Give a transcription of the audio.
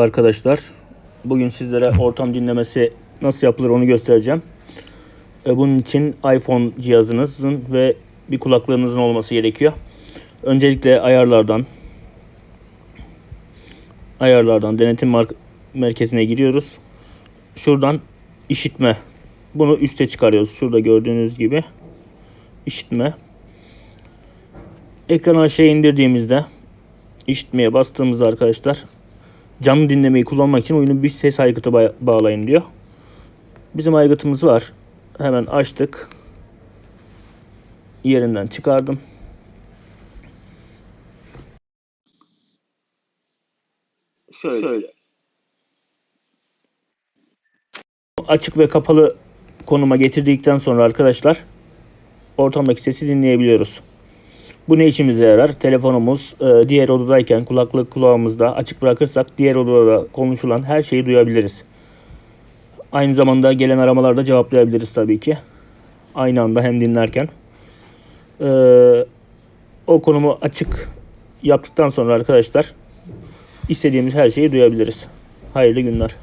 Arkadaşlar bugün sizlere ortam dinlemesi nasıl yapılır onu göstereceğim. E, Bunun için iPhone cihazınızın ve bir kulaklığınızın olması gerekiyor. Öncelikle ayarlardan ayarlardan denetim merkezine giriyoruz. Şuradan işitme. Bunu üste çıkarıyoruz. Şurada gördüğünüz gibi işitme. Ekranı aşağı indirdiğimizde işitmeye bastığımızda arkadaşlar canlı dinlemeyi kullanmak için oyunu bir ses aygıtı ba- bağlayın diyor. Bizim aygıtımız var. Hemen açtık. Yerinden çıkardım. Şöyle. Açık ve kapalı konuma getirdikten sonra arkadaşlar ortamdaki sesi dinleyebiliyoruz. Bu ne işimize yarar? Telefonumuz e, diğer odadayken kulaklık kulağımızda açık bırakırsak diğer odada konuşulan her şeyi duyabiliriz. Aynı zamanda gelen aramalarda cevaplayabiliriz tabii ki. Aynı anda hem dinlerken. E, o konumu açık yaptıktan sonra arkadaşlar istediğimiz her şeyi duyabiliriz. Hayırlı günler.